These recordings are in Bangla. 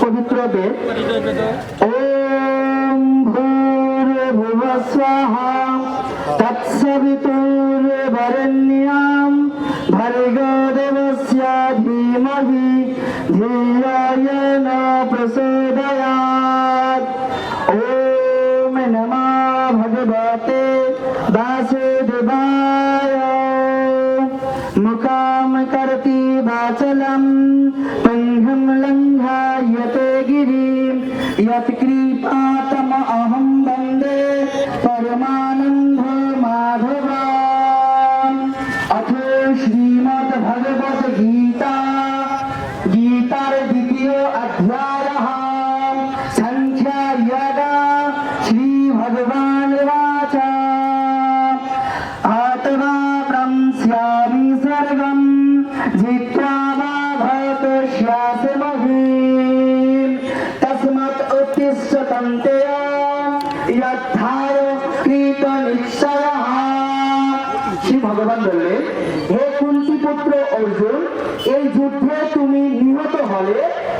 পবিত্র বেদ ওম ভূর্ভুবস্বঃ তৎসবিতুর্বরেণ্যং देवस्य धीमहि धियाय न प्रचोदयात् ॐ नमः भगवते वासुदेवाय। मुखां करति वाचलम् तङ्घं लङ्घायते गिरिं। यत्कृपातम अहं वंदे परमानन्द माधवा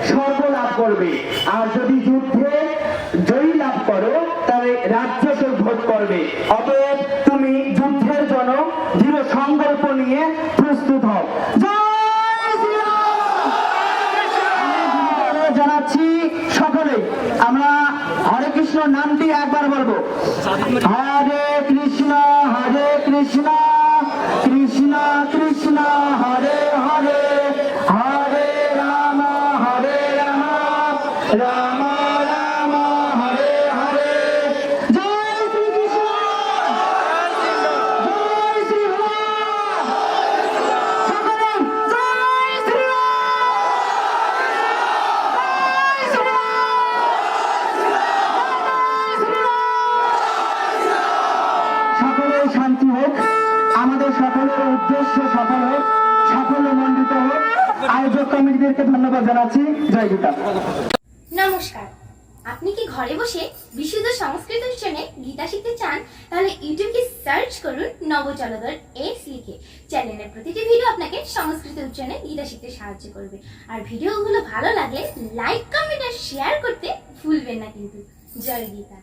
স্বর্গ লাভ করবে। আর যদি যুদ্ধে জয়ী লাভ করো, তাহলে রাজ্য ভোগ করবে। অতএব তুমি যুদ্ধের জন্য সংকল্প নিয়ে শ্রীরাম! জানাচ্ছি সকলে আমরা হরে কৃষ্ণ নামটি একবার বলব হরে কৃষ্ণ হরে কৃষ্ণ কৃষ্ণ কৃষ্ণ, হরে হরে হরে রাম হরে রাম রাম হোক আমাদের সকলের উদ্দেশ্য সফল হোক, সাফল্য মণ্ডিত হোক। আয়োজক কমিটিদেরকে ধন্যবাদ জানাচ্ছি। জয় গীতা। নমস্কার। আপনি কি ঘরে বসে বিশুদ্ধ সংস্কৃত উচ্চারণে গীতা শিখতে চান? তাহলে ইউটিউবে সার্চ করুন নবচলদর এস লিখে। চ্যানেলের প্রতিটি ভিডিও আপনাকে সংস্কৃত উচ্চারণে গীতা শিখতে সাহায্য করবে। আর ভিডিওগুলো ভালো লাগলে লাইক, কমেন্ট আর শেয়ার করতে ভুলবেন না কিন্তু। জয় গীতা।